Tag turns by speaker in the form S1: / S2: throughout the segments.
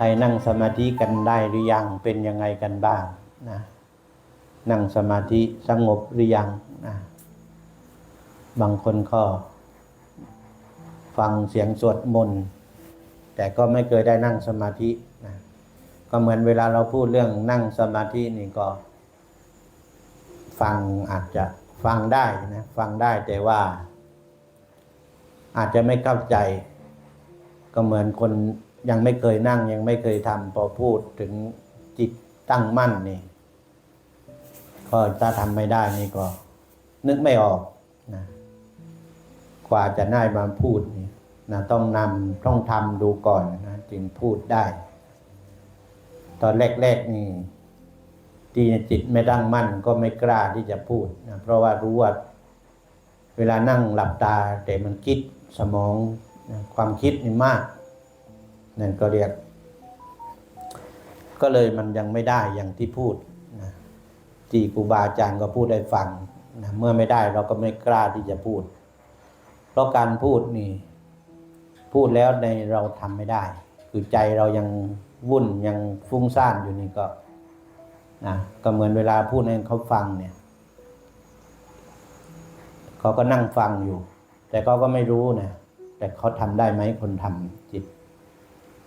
S1: ใครนั่งสมาธิกันได้หรือยังเป็นยังไงกันบ้างนะนั่งสมาธิสงบหรือยังนะบางคนก็ ฟังเสียงสวดมนต์แต่ก็ไม่เคยได้นั่งสมาธินะก็เหมือนเวลาเราพูดเรื่องนั่งสมาธินี่ก็ ฟังอาจจะฟังได้นะฟังได้แต่ว่า อาจจะไม่เข้าใจ ก็เหมือนคน ยังไม่เคยนั่งยังไม่เคยทำพอพูดถึงจิตตั้งมั่นนี่ก็ถ้าทำไม่ได้นี่ก็ นึกไม่ออกนะกว่าจะได้มาพูดนี่นะต้องนำต้องทำดูก่อนนะจึงพูดได้ ตอนแรกๆนี่ที่จิตไม่ตั้งมั่นก็ไม่กล้าที่จะพูดนะเพราะว่ารู้ว่าเวลานั่งหลับตาแต่มันคิดสมองนะความคิดนี่มาก นั่นก็เรียก ก็เลยมันยังไม่ได้อย่างที่พูดนะที่ครูบาอาจารย์ก็พูดให้ฟังนะเมื่อไม่ได้เราก็ไม่กล้าที่จะพูด เพราะการพูดนี่ พูดแล้วในเราทำไม่ได้ คือใจเรายังวุ่นยังฟุ้งซ่านอยู่นี่ก็นะก็เหมือนเวลาพูดให้เขาฟังเนี่ยเขาก็นั่งฟังอยู่ แต่เขาก็ไม่รู้นะแต่เขาทำได้ไหมคนทำจิต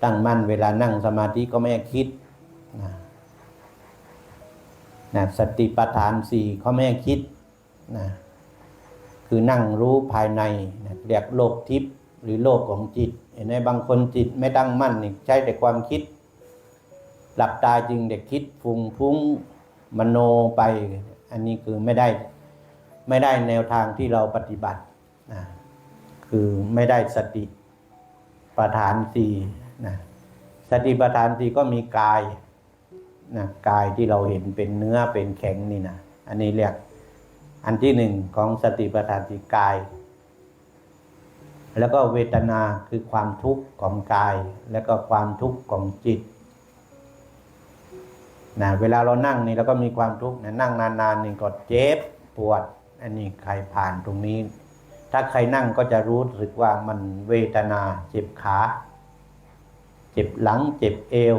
S1: ตั้งมั่นเวลานั่งสมาธิก็ไม่คิดนะนะสติปัฏฐานสี่เขาไม่คิดนะคือนั่งรู้ภายในนะเรียกโลกทิพย์หรือโลกของจิต เห็นไหมบางคนจิตไม่ตั้งมั่นนี่ใช้แต่ความคิด หลับตาจึงเด็กคิดฟุ้งฟุ้งมโนไป อันนี้คือไม่ได้ไม่ได้แนวทางที่เราปฏิบัตินะคือไม่ได้สติปัฏฐานสี่ นะสติปัฏฐานสี่ก็มีกายนะกายที่เราเห็นเป็นเนื้อเป็นแข็งนี่นะอันนี้เรียกอันที่หนึ่งของสติปัฏฐานสี่กาย แล้วก็เวทนาคือความทุกข์ของกาย แล้วก็ความทุกข์ของจิตนะเวลาเรานั่งนี่เราก็มีความทุกข์นะนั่งนานๆนี่ก็เจ็บปวด อันนี้ใครผ่านตรงนี้ ถ้าใครนั่งก็จะรู้สึกว่ามันเวทนาเจ็บขา เจ็บหลังเจ็บเอว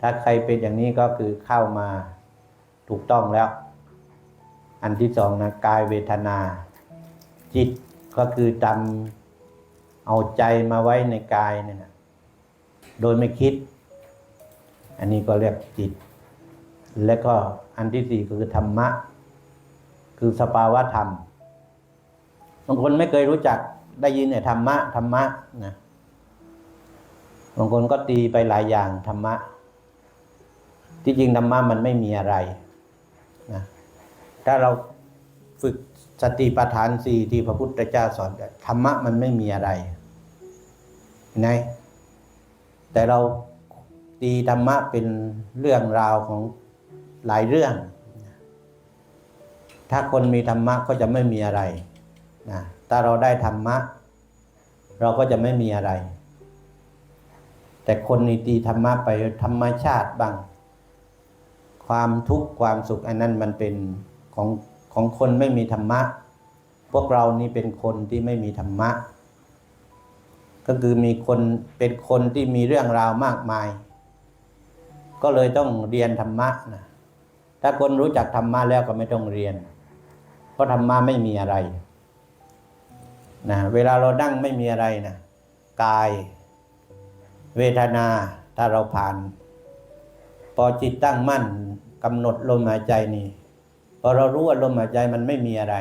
S1: ถ้าใครเป็นอย่างนี้ก็คือเข้ามาถูกต้องแล้ว อันที่สองนะกายเวทนา จิตก็คือจำเอาใจมาไว้ในกายเนี่ยนะโดยไม่คิด อันนี้ก็เรียกจิต และก็อันที่สี่ก็คือธรรมะ คือสภาวะธรรมบางคนไม่เคยรู้จักได้ยินเนี่ยธรรมะธรรมะนะางคนก็ตีไปหลายอย่างธรรมะ ที่จริงธรรมะมันไม่มีอะไรนะถ้าเราฝึกสติปัฏฐานสี่ที่พระพุทธเจ้าสอนธรรมะมันไม่มีอะไรนไหมแต่เราตีธรรมะเป็นเรื่องราวของหลายเรื่อง ถ้าคนมีธรรมะก็จะไม่มีอะไรนะถ้าเราได้ธรรมะ เราก็จะไม่มีอะไร แต่คนนี่ตีธรรมะไปธรรมชาติบ้าง ความทุกข์ความสุขอันนั้นมันเป็นของของคนไม่มีธรรมะ พวกเรานี่เป็นคนที่ไม่มีธรรมะ ก็คือมีคนเป็นคนที่มีเรื่องราวมากมาย ก็เลยต้องเรียนธรรมะนะถ้าคนรู้จักธรรมะแล้วก็ไม่ต้องเรียน เพราะธรรมะไม่มีอะไรนะเวลาเรานั่งไม่มีอะไรนะกาย เวทนาถ้าเราผ่าน พอจิตตั้งมั่นกำหนดลมหายใจนี่พอเรารู้ว่าลมหายใจมันไม่มีอะไร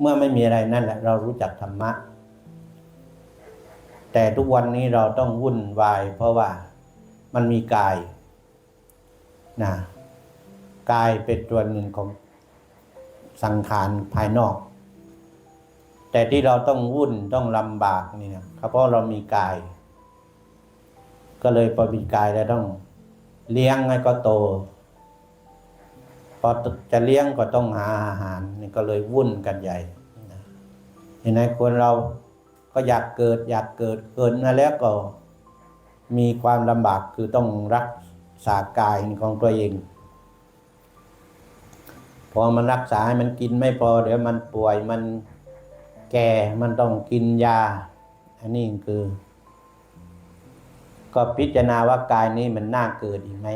S1: เมื่อไม่มีอะไรนั่นแหละ เรารู้จักธรรมะ แต่ทุกวันนี้เราต้องวุ่นวาย เพราะว่ามันมีกายนะกายเป็นตัวหนึ่งของสังขารภายนอก แต่ที่เราต้องวุ่นต้องลำบากนี่นะเพราะเรามีกาย ก็เลยพอมีกายแล้วต้อง เลี้ยงให้ก็โต พอจะเลี้ยงก็ต้องหาอาหารนี่ก็เลยวุ่นกันใหญ่เห็นไหมคนเราก็อยากเกิด อยากเกิดเกิดมาแล้วก็มีความลำบากคือต้องรักษากายของตัวเอง พอมันรักษาให้มันกินไม่พอ เดี๋ยวมันป่วยมันแก่มันต้องกินยา อันนี้คือ ก็พิจารณาว่ากายนี้มันน่าเกิดอีกไหม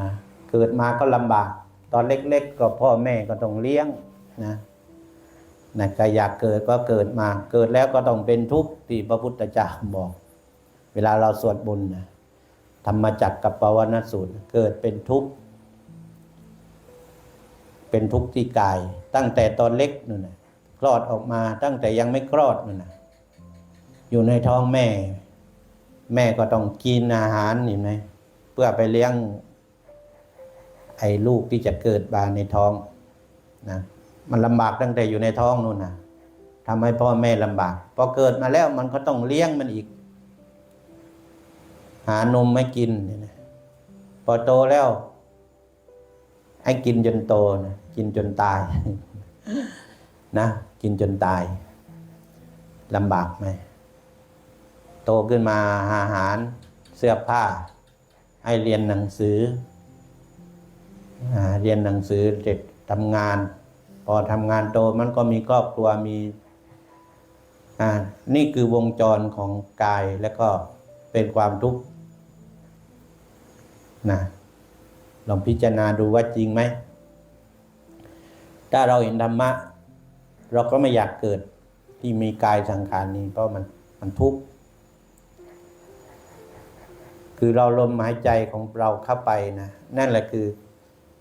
S1: นะเกิดมาก็ลำบาก ตอนเล็ก ๆ ก็พ่อแม่ก็ต้องเลี้ยงนะนะก็อยากเกิดก็เกิดมา เกิดแล้วก็ต้องเป็นทุกข์ที่พระพุทธเจ้าบอก เวลาเราสวดบุญนะธรรมจักกับปวนสูตรเกิดเป็นทุกข์เป็นทุกข์ที่กาย ตั้งแต่ตอนเล็กนู่นนะคลอดออกมาตั้งแต่ยังไม่คลอดนู่นนะอยู่ในท้องแม่ แม่ก็ต้องกินอาหารเห็นไหมเพื่อไปเลี้ยง ไอ้ลูกที่จะเกิดมาในท้องนะมันลำบากตั้งแต่อยู่ในท้องนู่นนะทำให้พ่อแม่ลำบากพอเกิดมาแล้วมันก็ต้องเลี้ยงมันอีก หานมไม่กินเนี่ยนะพอโตแล้ว ให้กินจนโตนะกินจนตาย นะ กินจนตายลำบากไหม โตขึ้นมาหาอาหารเสื้อผ้า ให้เรียนหนังสืออเรียนหนังสือเด็กทำงาน พอทำงานโตมันก็มีครอบครัวมีอ่านี่คือวงจรของกายและก็เป็นความทุกข์นะลองพิจารณาดูว่าจริงไหม ถ้าเราเห็นธรรมะ เราก็ไม่อยากเกิดที่มีกายสังขารนี้เพราะมันมันทุกข์ คือเราลมหายใจของเราเข้าไปนะนั่นแหละคือ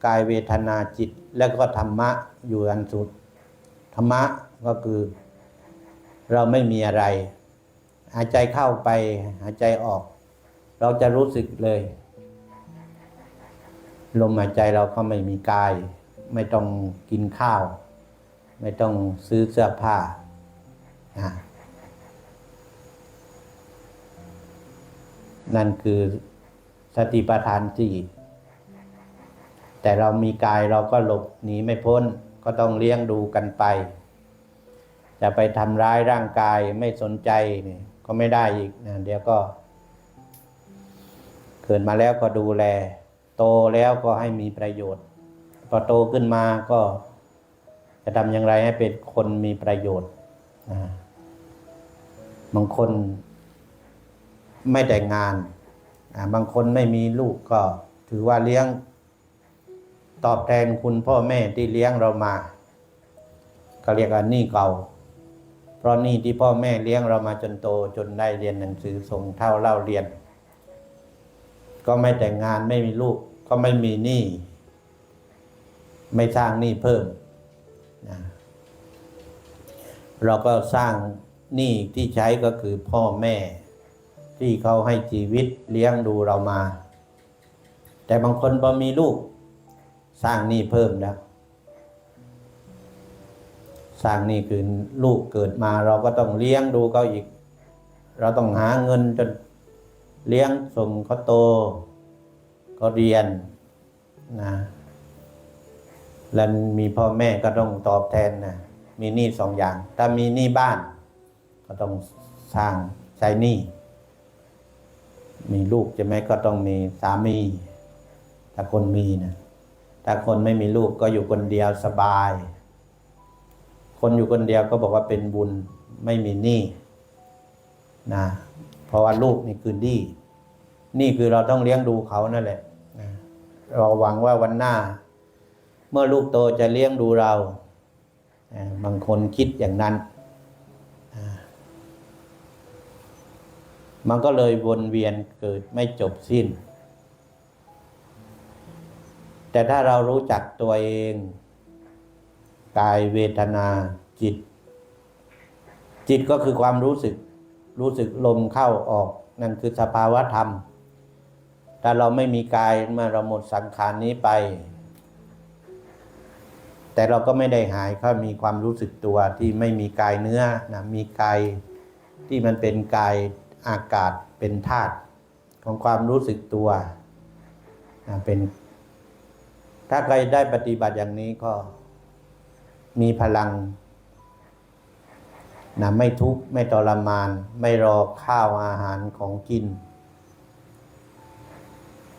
S1: กายเวทนาจิตแล้วก็ธรรมะอยู่อันสุด ธรรมะก็คือ เราไม่มีอะไร หายใจเข้าไปหายใจออก เราจะรู้สึกเลย ลมหายใจเราก็ไม่มีกาย ไม่ต้องกินข้าว ไม่ต้องซื้อเสื้อผ้าอ่า นั่นคือสติปัฏฐานสี่แต่เรามีกายเราก็หลบหนีไม่พ้น ก็ต้องเลี้ยงดูกันไป จะไปทำร้ายร่างกายไม่สนใจนี่ก็ไม่ได้อีกนะเดี๋ยวก็เกิดมาแล้วก็ดูแล โตแล้วก็ให้มีประโยชน์ พอโตขึ้นมาก็จะทำอย่างไรให้เป็นคนมีประโยชน์นะบางคน ไม่แต่งงาน บางคนไม่มีลูกก็ถือว่าเลี้ยงตอบแทนคุณพ่อแม่ที่เลี้ยงเรามา ก็เรียกว่านี้เก่า เพราะนี้ที่พ่อแม่เลี้ยงเรามาจนโตจนได้เรียนหนังสือส่งเท่าเล่าเรียน ก็ไม่แต่งงานไม่มีลูกก็ไม่มีหนี้ไม่สร้างหนี้เพิ่มนะเราก็สร้างหนี้ที่ใช้ก็คือพ่อแม่ ที่เขาให้ชีวิตเลี้ยงดูเรามา แต่บางคนพอมีลูก สร้างหนี้เพิ่มแล้วสร้างหนี้คือลูกเกิดมาเราก็ต้องเลี้ยงดูเขาอีก เราต้องหาเงินจนเลี้ยงส่งเขาโตก็เรียนนะแล้วมีพ่อแม่ก็ต้องตอบแทนนะมีหนี้สองอย่าง ถ้ามีหนี้บ้าน ก็ต้องสร้างใช้หนี้ มีลูกใช่ไหมก็ต้องมีสามี ถ้าคนมีนะถ้าคนไม่มีลูกก็อยู่คนเดียวสบาย คนอยู่คนเดียวก็บอกว่าเป็นบุญไม่มีหนี้นะเพราะว่าลูกนี่คือหนี้นี่คือเราต้องเลี้ยงดูเขานั่นแหละนะเราหวังว่าวันหน้า เมื่อลูกโตจะเลี้ยงดูเราอ่าบางคนคิดอย่างนั้น มันก็เลยวนเวียนเกิดไม่จบสิ้น แต่ถ้าเรารู้จักตัวเองกายเวทนาจิต จิตก็คือความรู้สึก รู้สึกลมเข้าออก นั่นคือสภาวะธรรม ถ้าเราไม่มีกายเมื่อเราหมดสังขารนี้ไป แต่เราก็ไม่ได้หายเขามีความรู้สึกตัวที่ไม่มีกายเนื้อนะมีกายที่มันเป็นกาย อากาศเป็นธาตุของความรู้สึกตัวเป็น ถ้าใครได้ปฏิบัติอย่างนี้ก็มีพลังนะไม่ทุกข์ไม่ทรมาน ไม่รอข้าวอาหารของกิน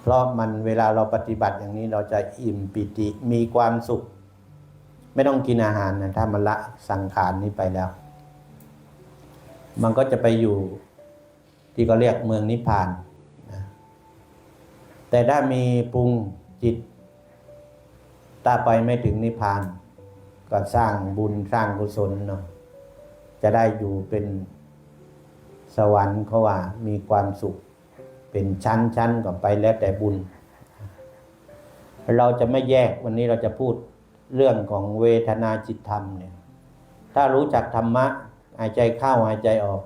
S1: เพราะมันเวลาเราปฏิบัติอย่างนี้เราจะอิ่มปิติมีความสุข ไม่ต้องกินอาหารนะถ้ามันละสังขารนี้ไปแล้ว มันก็จะไปอยู่ ที่เขาเรียกเมืองนิพพานแต่ถ้ามีปรุงจิตถ้าไปไม่ถึงนิพพาน ก็สร้างบุญสร้างกุศลเนาะจะได้อยู่เป็นสวรรค์เขาว่ามีความสุขเป็นชั้นๆก่อนไปแล้วแต่บุญ เราจะไม่แยกวันนี้เราจะพูดเรื่องของเวทนาจิตธรรมเนี่ยถ้ารู้จักธรรมะหายใจเข้าหายใจออก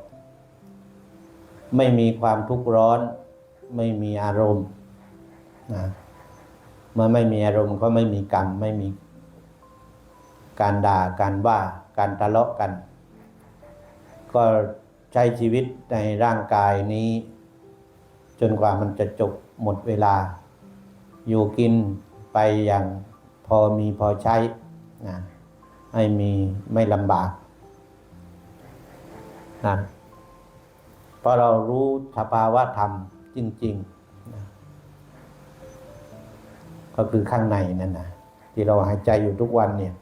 S1: ไม่มีความทุกข์ร้อน ไม่มีอารมณ์นะเมื่อไม่มีอารมณ์ก็ไม่มีกรรมไม่มีการด่าการว่าการทะเลาะกัน ก็ใช้ชีวิตในร่างกายนี้ จนกว่ามันจะจบหมดเวลา อยู่กินไปอย่างพอมีพอใช้นะให้มีไม่ลำบากนะ เพราะเรารู้สภาวะธรรมจริงๆ ก็คือข้างในนั่นนะที่เราหายใจอยู่ทุกวันเนี่ย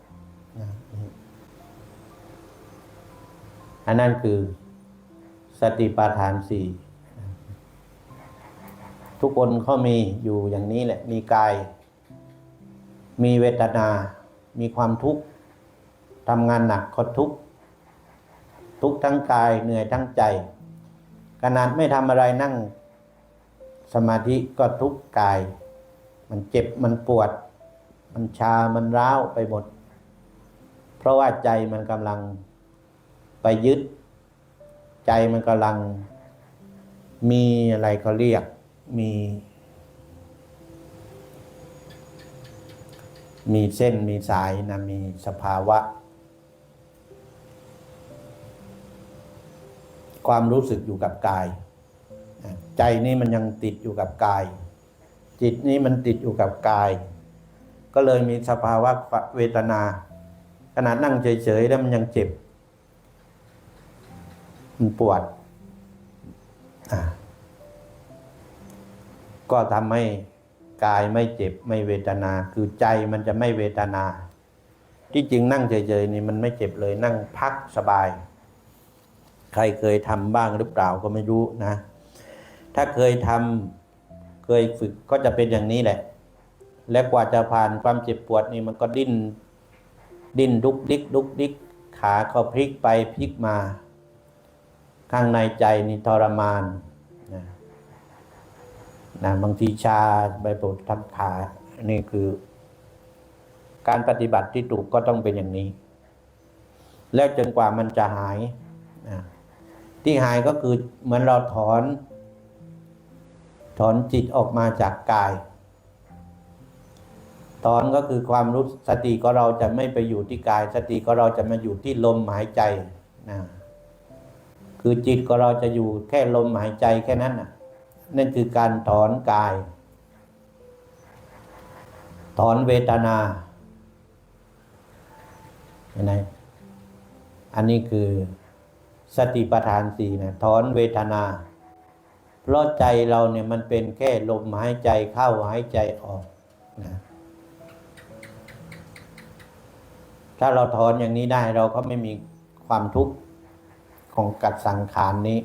S1: อันนั้นคือสติปัฏฐานสี่ทุกคนเขามีอยู่อย่างนี้แหละ มีกาย มีเวทนา มีความทุกข์ทำงานหนักก็ทุกข์ทุกทั้งกายเหนื่อยทั้งใจ ขนาดไม่ทำอะไรนั่ง สมาธิก็ทุกข์กาย มันเจ็บมันปวด มันชามันร้าวไปหมด เพราะว่าใจมันกำลังไปยึด ใจมันกำลัง มีอะไรเขาเรียก มี มีเส้นมีสายนะมีสภาวะ ความรู้สึกอยู่กับกาย ใจนี้มันยังติดอยู่กับกาย จิตนี้มันติดอยู่กับกาย ก็เลยมีสภาวะเวทนา ขนาดนั่งเฉยๆแล้วมันยังเจ็บ มันปวด ก็ทำให้กายไม่เจ็บไม่เวทนา คือใจมันจะไม่เวทนา ที่จริงนั่งเฉยๆนี่มันไม่เจ็บเลยนั่งพักสบาย ใครเคยทำบ้างหรือเปล่าก็ไม่รู้นะ ถ้าเคยทำเคยฝึกก็จะเป็นอย่างนี้แหละ และกว่าจะผ่านความเจ็บปวดนี่มันก็ดิ้น ดิ้นดุกดิกดุกดิกขาก็พลิกไปพลิกมา ข้างในใจนี่ทรมานนะนะบางทีชาใบปวดทั้งขานี่คือ การปฏิบัติที่ถูกก็ต้องเป็นอย่างนี้ แล้วจนกว่ามันจะหายนะ ที่หายก็คือเหมือนเราถอน ถอนจิตออกมาจากกาย ถอนก็คือความรู้สติก็เราจะไม่ไปอยู่ที่กาย สติก็เราจะมาอยู่ที่ลมหายใจนะคือจิตก็เราจะอยู่แค่ลมหายใจแค่นั้นนะนั่นคือการถอนกาย ถอนเวทนาเห็นไหมอันนี้คือ สติปัฏฐานสี่เนะถอนเวทนา เพราะใจเราเนี่ยมันเป็นแค่ลมหายใจเข้าหายใจออกนะถ้าเราถอนอย่างนี้ได้เราก็ไม่มีความทุกข์ของกัดสังขารนนี้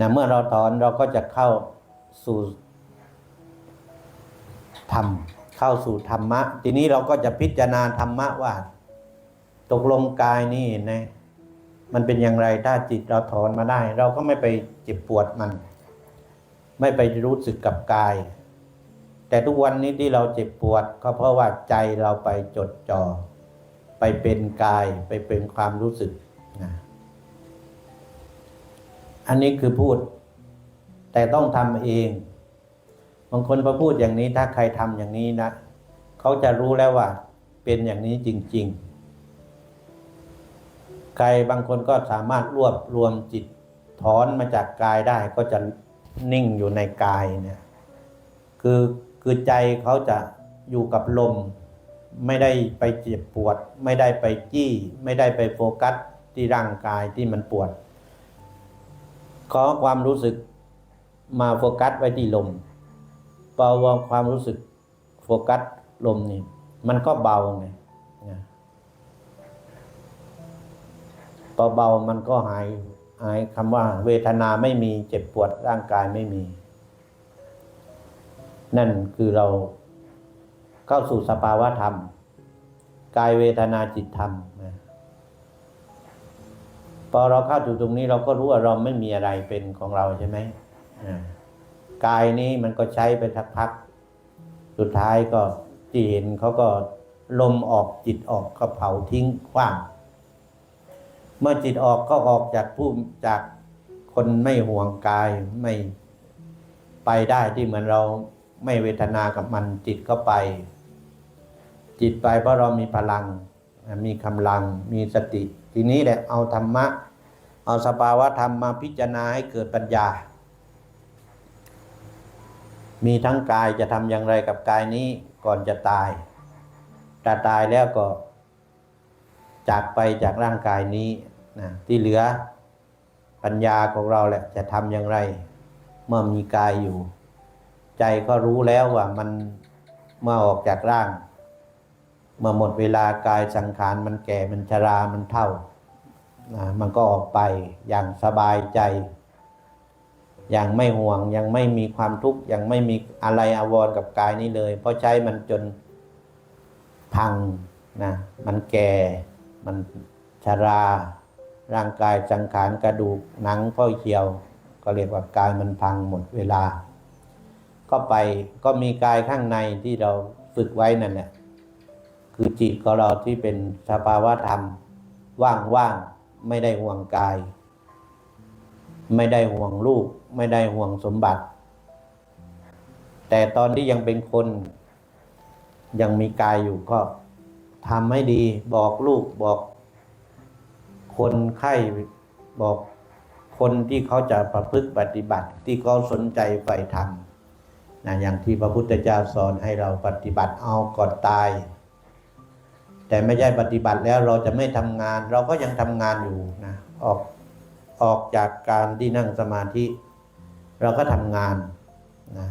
S1: นะเมื่อเราถอนเราก็จะเข้าสู่ธรรมเข้าสู่ธรรมะ ทีนี้เราก็จะพิจารณาธรรมะว่า ตกลงกายนี่นะ มันเป็นอย่างไรถ้าจิตเราถอนมาได้ เราก็ไม่ไปเจ็บปวดมัน ไม่ไปรู้สึกกับกาย แต่ทุกวันนี้ที่เราเจ็บปวด ก็เพราะว่าใจเราไปจดจ่อไปเป็นกายไปเป็นความรู้สึกนะอันนี้คือพูด แต่ต้องทำเองบางคนพอพูดอย่างนี้ถ้าใครทำอย่างนี้นะเขาจะรู้แล้วว่า เป็นอย่างนี้จริง ๆ ใครบางคนก็สามารถรวบรวมจิตถอนมาจากกายได้ก็จะนิ่งอยู่ในกายเนี่ยคือคือใจเขาจะอยู่กับลม ไม่ได้ไปเจ็บปวด ไม่ได้ไปจี้ ไม่ได้ไปโฟกัสที่ร่างกายที่มันปวดขอความรู้สึกมาโฟกัสไว้ที่ลมเบาความรู้สึกโฟกัสลมนี่มันก็เบาไง เบามันก็หายหายคำว่า เวทนาไม่มีเจ็บปวดร่างกายไม่มี นั่นคือเราเข้าสู่สภาวะธรรม กายเวทนาจิตธรรมนะพอเราเข้าสู่ตรงนี้เราก็รู้ว่าเราไม่มีอะไรเป็นของเราใช่ไหมกายนี้มันก็ใช้ไปสักพัก สุดท้ายก็ที่เห็นเขาก็ลมออกจิตออกก็เผาทิ้งขว้าง เมื่อจิตออกก็ออกจากผู้จากคนไม่ห่วงกายไม่ไปได้ที่เหมือนเราไม่เวทนากับมันจิตก็ไป จิตไปเพราะเรามีพลัง มีกำลังมีสติ ทีนี้แหละเอาธรรมะ เอาสภาวะธรรมมาพิจารณาให้เกิดปัญญา มีทั้งกายจะทำอย่างไรกับกายนี้ก่อนจะตายถ้าตายแล้วก็จากไปจากร่างกายนี้ นะที่เหลือปัญญาของเราแหละจะทำอย่างไร เมื่อมีกายอยู่ ใจก็รู้แล้วว่ามันเมื่อออกจากร่าง เมื่อหมดเวลากายสังขารมันแก่มันชรา มันเท่านะมันก็ออกไปอย่างสบายใจ อย่างไม่ห่วงยังไม่มีความทุกข์ยังไม่มีอะไรอาวรกับกายนี้เลย เพราะใช้มันจนพังนะมันแก่มันชรา ร่างกายสังขารกระดูกหนังพ้อเขียว ก็เรียกว่ากายมันพังหมดเวลา ก็ไปก็มีกายข้างในที่เราฝึกไว้นั่นแหละคือจิตของเราที่เป็นสภาวะธรรม ว่างๆไม่ได้ห่วงกาย ไม่ได้ห่วงลูก ไม่ได้ห่วงสมบัติ แต่ตอนที่ยังเป็นคน ยังมีกายอยู่ก็ทำให้ดีบอกลูกบอก คนไข้บอกคนที่เขาจะประพฤติปฏิบัติที่เขาสนใจใฝ่ธรรมนะอย่างที่พระพุทธเจ้าสอนให้เราปฏิบัติเอาก่อนตาย แต่ไม่ใช่ปฏิบัติแล้วเราจะไม่ทำงาน เราก็ยังทำงานอยู่นะออกออกจากการที่นั่งสมาธิ เราก็ทำงานนะ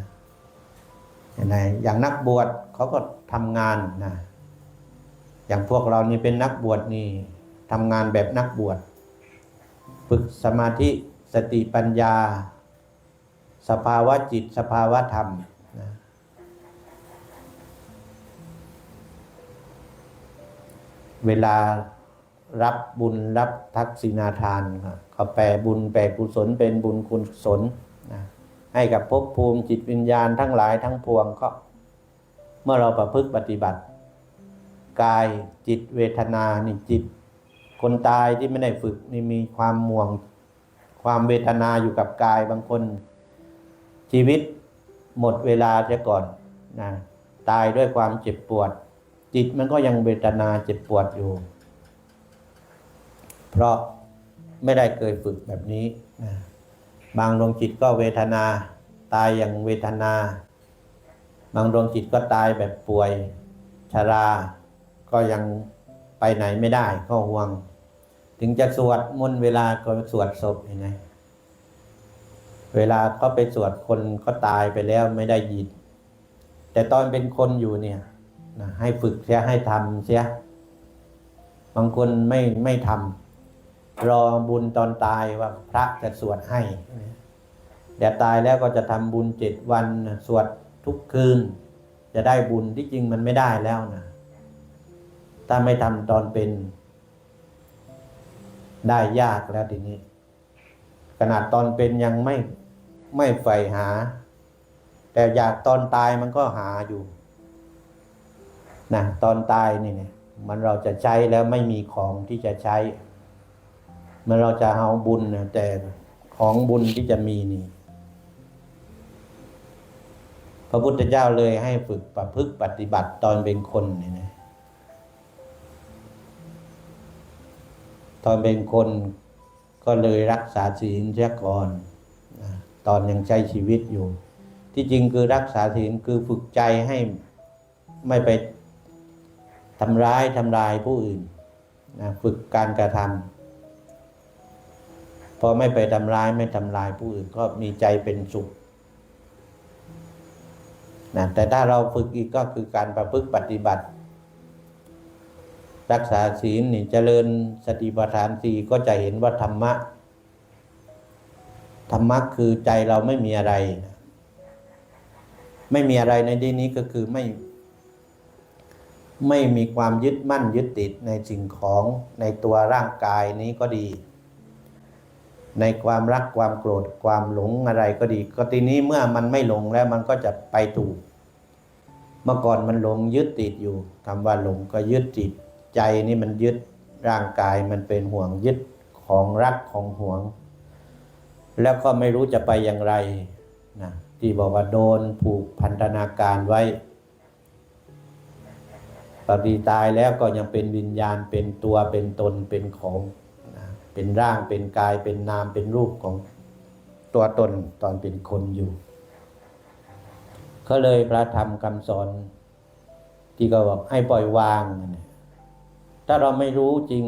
S1: อย่างไรอย่างนักบวชเขาก็ทำงานนะอย่างพวกเรานี่เป็นนักบวชนี่ ทำงานแบบนักบวชฝึกสมาธิสติปัญญา สภาวะจิตสภาวะธรรมนะเวลารับบุญรับทักษิณาทานเขาแปลบุญแปลกุศลเป็นบุญกุศลนะให้กับภพภูมิจิตวิญญาณทั้งหลายทั้งปวงก็เมื่อเราประพฤติปฏิบัติ กายจิตเวทนานี่จิต คนตายที่ไม่ได้ฝึกนี่มีความห่วง ความเวทนาอยู่กับกายบางคน ชีวิตหมดเวลาเสียก่อนนะตายด้วยความเจ็บปวด จิตมันก็ยังเวทนาเจ็บปวดอยู่ เพราะไม่ได้เคยฝึกแบบนี้นะบางดวงจิตก็เวทนา ตายอย่างเวทนา บางดวงจิตก็ตายแบบป่วยชรา ก็ยัง ไปไหนไม่ได้ก็ห่วง ถึงจะสวดมนต์เวลาก็สวดศพเห็นไหมเวลาก็ไปสวดคนก็ตายไปแล้วไม่ได้ยิน แต่ตอนเป็นคนอยู่เนี่ยให้ฝึกเสียให้ทำเสีย บางคนไม่ไม่ทำรอบุญตอนตายว่าพระจะสวดให้เดี๋ยวตายแล้วก็จะทำบุญเจ็ดวันสวดทุกคืน จะได้บุญที่จริงมันไม่ได้แล้วนะ ถ้าไม่ทำตอนเป็น ได้ยากแล้วทีนี้ ขนาดตอนเป็นยังไม่ไม่ใฝ่หา แต่อยากตอนตายมันก็หาอยู่นะตอนตายนี่เนี่ยมันเราจะใช้แล้วไม่มีของที่จะใช้ มันเราจะเอาบุญนะแต่ของบุญที่จะมีนี่ พระพุทธเจ้าเลยให้ฝึกประพฤติปฏิบัติตอนเป็นคนนี่นะ อนเป็นคนก็เลยรักษาศีลเสียก่อนตอนยังใช้ชีวิตอยู่ ที่จริงคือรักษาศีลคือฝึกใจให้ไม่ไปทำร้ายทำลายผู้อื่นนะฝึกการกระทำพอไม่ไปทำร้ายไม่ทำลายผู้อื่นก็มีใจเป็นสุขนะแต่ถ้าเราฝึกอีกก็คือการประพฤติปฏิบัติ รักษาศีลนี่เจริญสติปัฏฐานสี่ก็จะเห็นว่าธรรมะ ธรรมะคือใจเราไม่มีอะไร ไม่มีอะไรในที่นี้ก็คือไม่ ไม่มีความยึดมั่นยึดติดในสิ่งของในตัวร่างกายนี้ก็ดี ในความรักความโกรธความหลงอะไรก็ดี ก็ทีนี้เมื่อมันไม่หลงแล้วมันก็จะไปถูก เมื่อก่อนมันหลงยึดติดอยู่คำว่าหลงก็ยึดติด ใจนี่มันยึดร่างกายมันเป็นห่วงยึดของรักของห่วง แล้วก็ไม่รู้จะไปอย่างไรนะที่บอกว่าโดนผูกพันธนาการไว้ปฏิตายแล้วก็ยังเป็นวิญญาณเป็นตัวเป็นตนเป็นของนะเป็นร่างเป็นกายเป็นนามเป็นรูปของตัวตนตอนเป็นคนอยู่ก็เลยพระธรรมคำสอน ที่ก็บอกให้ปล่อยวางนี่ย ถ้าเราไม่รู้จริง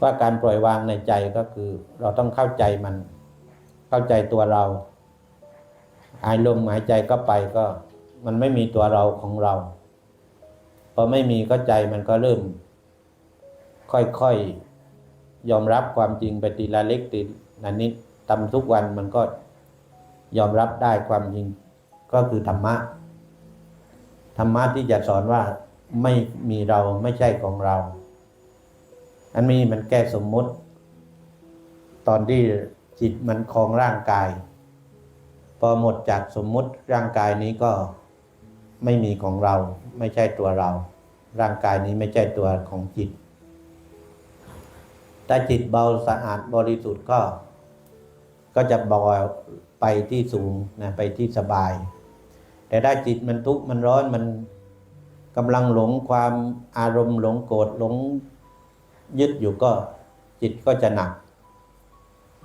S1: ว่าการปล่อยวางในใจก็คือ เราต้องเข้าใจมัน เข้าใจตัวเราหายลมหายใจก็ไปก็ มันไม่มีตัวเราของเราพอไม่มีก็ใจมันก็เริ่ม ค่อยๆยอมรับความจริงไปทีละเล็กทีละนิดทำทุกวันมันก็ยอมรับได้ความจริงก็คือธรรมะ ธรรมะที่จะสอนว่า ไม่มีเราไม่ใช่ของเรา อันนี้มันแก้สมมุติ ตอนที่จิตมันครองร่างกาย พอหมดจากสมมุติร่างกายนี้ก็ไม่มีของเรา ไม่ใช่ตัวเรา ร่างกายนี้ไม่ใช่ตัวของจิตถ้าจิตเบาสะอาดบริสุทธิ์ก็ ก็จะเบาไปที่สูงนะไปที่สบาย แต่ถ้าจิตมันทุกข์มันร้อนมัน กำลังหลงความอารมณ์หลงโกรธหลงยึดอยู่ก็จิตก็จะหนัก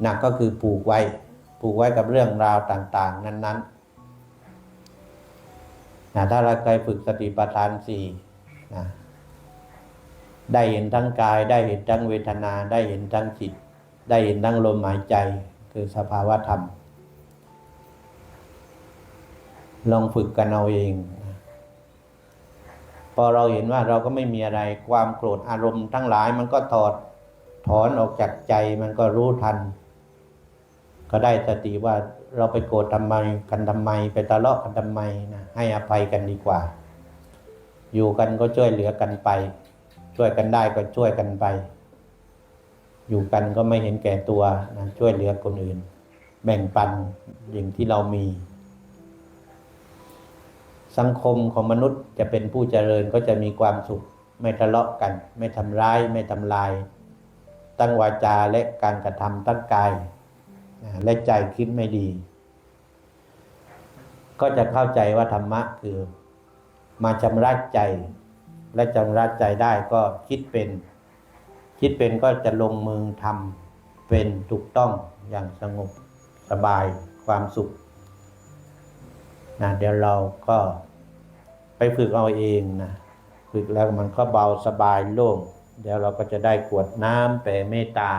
S1: หนักก็คือผูกไว้ ผูกไว้กับเรื่องราวต่าง ๆ นั้นๆนะถ้าเราเคยฝึกสติปัฏฐานสี่นะได้เห็นทั้งกาย ได้เห็นทั้งเวทนา ได้เห็นทั้งจิต ได้เห็นทั้งลมหายใจ คือสภาวะธรรม ลองฝึกกันเอาเอง พอเราเห็นว่าเราก็ไม่มีอะไรความโกรธอารมณ์ทั้งหลายมันก็ถอดถอนออกจากใจมันก็รู้ทัน ก็ได้สติว่าเราไปโกรธทำไมกันทำไม ไปทะเลาะกันทำไมนะให้อภัยกันดีกว่า อยู่กันก็ช่วยเหลือกันไป ช่วยกันได้ก็ช่วยกันไป อยู่กันก็ไม่เห็นแก่ตัวนะช่วยเหลือคนอื่น แบ่งปันอย่างที่เรามี สังคมของมนุษย์จะเป็นผู้เจริญก็จะมีความสุข ไม่ทะเลาะกัน ไม่ทำร้าย ไม่ทำลาย ตั้งวาจาและการกระทำตั้งกาย และใจคิดไม่ดี ก็จะเข้าใจว่าธรรมะคือ มาชำระใจ และชำระใจได้ก็คิดเป็น คิดเป็นก็จะลงมือทำเป็นถูกต้องอย่างสงบสบายความสุขนะเดี๋ยวเราก็ ไปฝึกเอาเองนะฝึกแล้วมันก็เบาสบายโล่งเดี๋ยวเราก็จะได้กวดน้ำแผ่เมตตา